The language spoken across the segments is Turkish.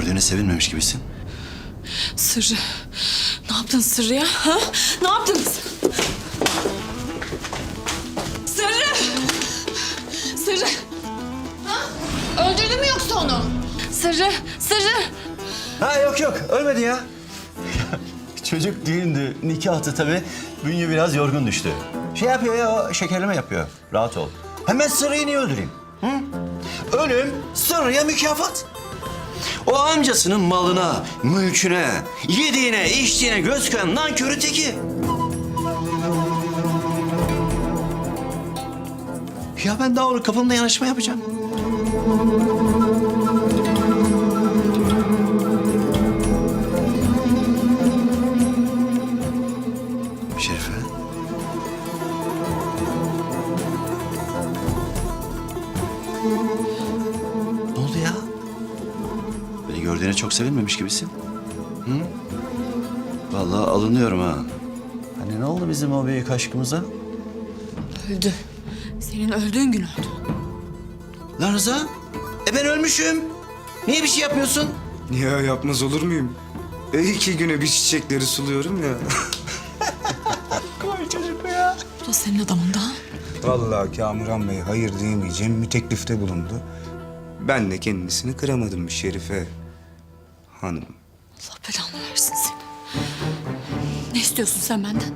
gördüğüne sevinmemiş gibisin. Sırrı. Ne yaptın Sırrı ya? Ha? Ne yaptınız? Sırrı! Sırrı! Ha? Öldürdün mü yoksa onu? Sırrı! Sırrı! Ha yok yok ölmedi ya. Çocuk düğündü, nikahtı tabii. Bünye biraz yorgun düştü. Şey yapıyor ya, o şekerleme yapıyor. Rahat ol. Hemen Sırrı'yı niye öldüreyim? Hı? Ölüm Sırrı'ya mükafat. O amcasının malına, mülküne, yediğine, içtiğine göz koyan nankörü teki. Ya ben daha onu kapımda yanaşma yapacağım. Çok sevinmemiş gibisin. Hı? Vallahi alınıyorum ha. Hani ne oldu bizim o büyük aşkımıza? Öldü. Senin öldüğün gün öldü. Lan Rıza, e ben ölmüşüm. Niye bir şey yapmıyorsun? Ya yapmaz olur muyum? E iki güne bir çiçekleri suluyorum ya. Bu da senin adamın da. Vallahi Kamuran Bey hayır diyemeyeceğim bir teklifte bulundu. Ben de kendisini kıramadım Şerife hanım. Allah belanı versin seni. Ne istiyorsun sen benden?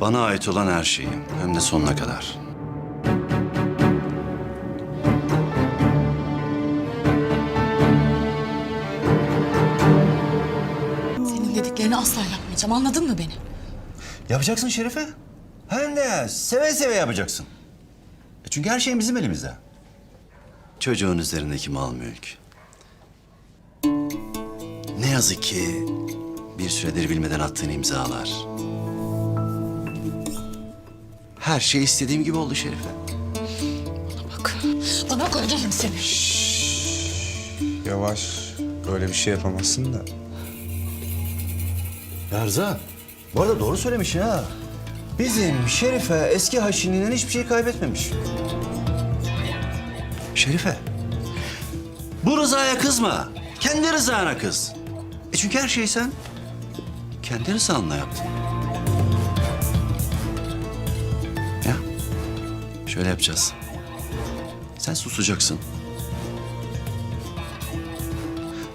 Bana ait olan her şeyi, hem de sonuna kadar. Senin dediklerini asla yapmayacağım. Anladın mı beni? Yapacaksın Şerife. Hem de seve seve yapacaksın. E çünkü her şey bizim elimizde. Çocuğun üzerindeki mal mülk. Yazık ki bir süredir bilmeden attığın imzalar. Her şey istediğim gibi oldu Şerife. Bak. Bana öldürürüm seni. Yavaş böyle bir şey yapamazsın da. Ya Rıza, bu arada doğru söylemiş ha. Bizim Şerife eski haşininden hiçbir şey kaybetmemiş. Şerife, bu Rıza'ya kızma. Kendi rızana kız. E çünkü her şeyi sen kendi rızanla yaptın. Ya, şöyle yapacağız. Sen susacaksın.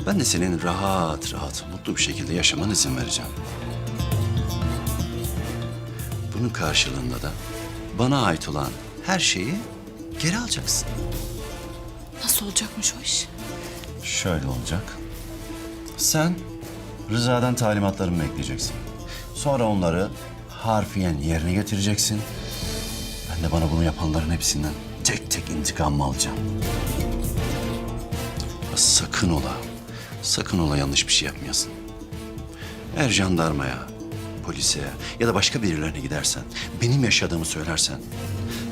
Ben de senin rahat rahat, mutlu bir şekilde yaşamana izin vereceğim. Bunun karşılığında da bana ait olan her şeyi geri alacaksın. Nasıl olacakmış o iş? Şöyle olacak. Sen Rıza'dan talimatlarımı bekleyeceksin. Sonra onları harfiyen yerine getireceksin. Ben de bana bunu yapanların hepsinden tek tek intikamımı alacağım. Sakın ola, sakın ola yanlış bir şey yapmayasın. Eğer jandarmaya, polise ya da başka birilerine gidersen, benim yaşadığımı söylersen...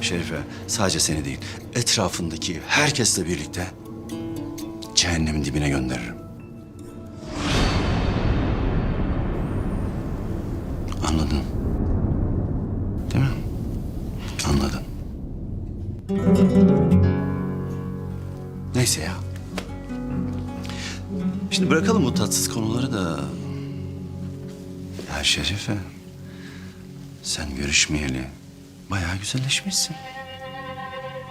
Şerife sadece seni değil, etrafındaki herkesle birlikte cehennemin dibine gönderirim. Anladın? Değil mi? Anladın. Neyse ya. Şimdi bırakalım bu tatsız konuları da. Ya Şerife, sen görüşmeyeli bayağı güzelleşmişsin.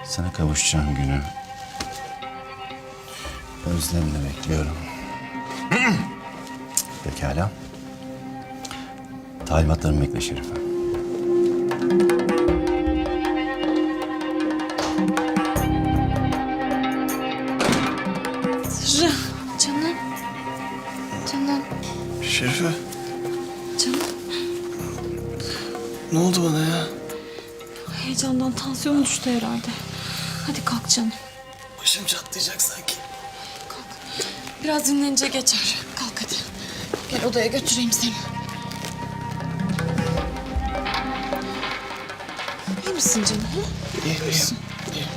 Sana kavuşacağım günü özlemle bekliyorum. Pekala. Talimatlarımı bekle Şerife. Sırrı. Canım. Canım. Şerife Canım. ne oldu bana ya? Heyecandan tansiyonu düştü herhalde. Hadi kalk canım. Başım çatlayacak sanki. Kalk. Biraz dinlenince geçer. Kalk hadi. Gel odaya götüreyim seni. Misin canım? İyiyim iyiyim. iyiyim.